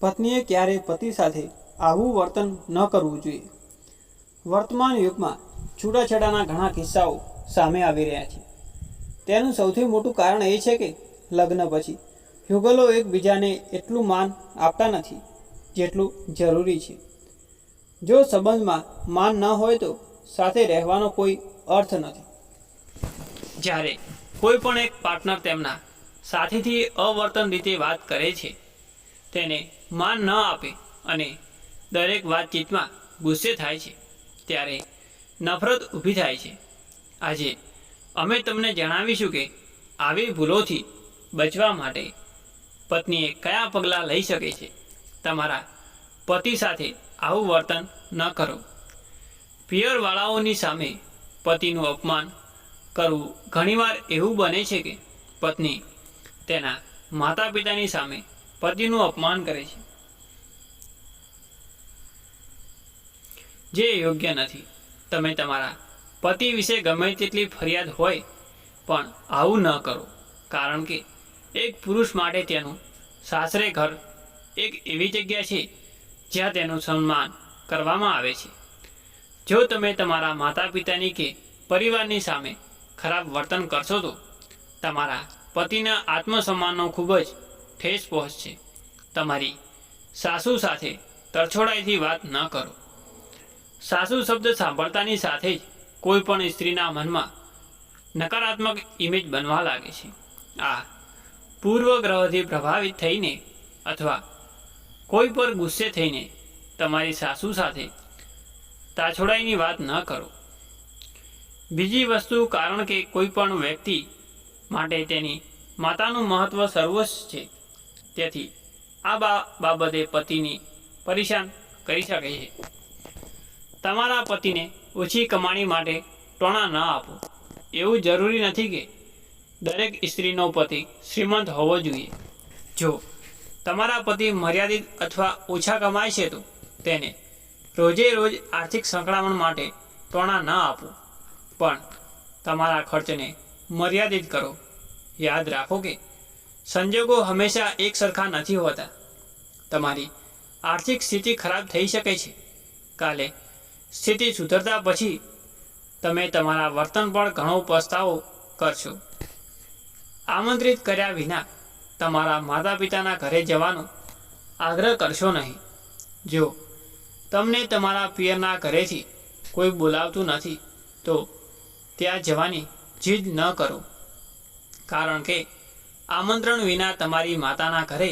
પત્નીએ ક્યારેય પતિ સાથે આવું વર્તન ન કરવું જોઈએ. વર્તમાન યુગમાં છૂટાછેડાના ઘણા કિસ્સાઓ સામે આવી રહ્યા છે. તેનું સૌથી મોટું કારણ એ છે કે લગ્ન પછી યુગલો એકબીજાને એટલું માન આપતા નથી જેટલું જરૂરી છે. જો સંબંધમાં માન ન હોય તો સાથે રહેવાનો કોઈ અર્થ નથી. જ્યારે કોઈ પણ એક પાર્ટનર તેમના સાથીથી અવર્તન રીતે વાત કરે છે તેને માન ન આપે અને દરેક વાતચીતમાં ગુસ્સે થાય છે. ત્યારે નફરત ઊભી થાય છે. આજે અમે તમને જણાવીશું કે આવી ભૂલોથી બચવા માટે પત્નીએ કયા પગલાં લઈ શકે છે. તમારા પતિ સાથે આવું વર્તન ન કરો. પિયરવાળાઓની સામે પતિનું અપમાન કરવું ઘણીવાર એવું બને છે કે પત્ની તેના માતા પિતાની સામે પતિનું અપમાન કરે છે. જે યોગ્ય નથી. તમે તમારા પતિ વિશે ગમે તેટલી ફરિયાદ હોય, પણ આવું ન કરો. કારણ કે એક પુરુષ માટે તેનું સાસરે ઘર એક એવી જગ્યા છે, જ્યાં તેનું સન્માન કરવામાં આવે છે. જો તમે તમારા માતા પિતાની કે પરિવારની સામે ખરાબ વર્તન કરશો તો તમારા પતિના આત્મસન્માનનો ખૂબ જ ઠેસ પહોંચશે તમારી સાસુ સાથે તરછોડાઈથી વાત ન કરો. સાસુ શબ્દ સાંભળતાની સાથે જ કોઈ પણ સ્ત્રીના મનમાં નકારાત્મક ઇમેજ બનવા લાગે છે. આ પૂર્વગ્રહથી પ્રભાવિત થઈને અથવા કોઈ પર ગુસ્સે થઈને તમારી સાસુ સાથે તાછોડાઈની વાત ન કરો. બીજી વસ્તુ કારણ કે કોઈ પણ વ્યક્તિ માટે તેની માતાનું મહત્ત્વ સર્વોચ્ચ છે. તેથી આ બાબતે પતિની પરેશાન કરી શકે છે. તમારા પતિને ઓછી કમાણી માટે ટોણા ન આપો. એવું જરૂરી નથી કે દરેક સ્ત્રીનો પતિ શ્રીમંત હોવો જોઈએ. જો તમારા પતિ મર્યાદિત અથવા ઓછા કમાય છે તો તેને રોજે રોજ આર્થિક સંકળામણ માટે ટોણા ન આપો. પણ તમારા ખર્ચને મર્યાદિત કરો. યાદ રાખો કે સંજોગો હંમેશા એક સરખા નથી હોતા. તમારી આર્થિક સ્થિતિ ખરાબ થઈ શકે છે. કાલે સ્થિતિ સુધરતા પછી તમે તમારા વર્તન પર ઘણો પસ્તાવો કરશો. આમંત્રિત કર્યા વિના તમારા માતા પિતાના ઘરે જવાનો આગ્રહ કરશો નહીં. જો તમને તમારા પિયરના ઘરેથી કોઈ બોલાવતું નથી, તો ત્યાં જવાની જીદ ન કરો. કારણ કે આમંત્રણ વિના તમારી માતાના ઘરે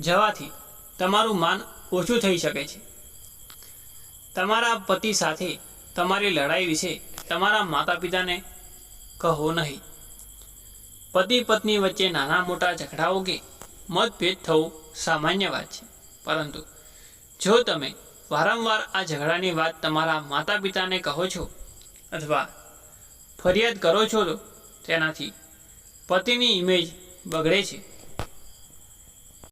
જવાથી તમારું માન ઓછું થઈ શકે છે. તમારા પતિ સાથે તમારી લડાઈ વિશે તમારા માતા પિતાને કહો નહીં. પતિ પત્ની વચ્ચે નાના મોટા ઝઘડાઓ કે મતભેદ થવું સામાન્ય વાત છે. પરંતુ જો તમે વારંવાર આ ઝઘડાની વાત તમારા માતા પિતાને કહો છો અથવા ફરિયાદ કરો છો તો તેનાથી પતિની ઇમેજ બગડે છે.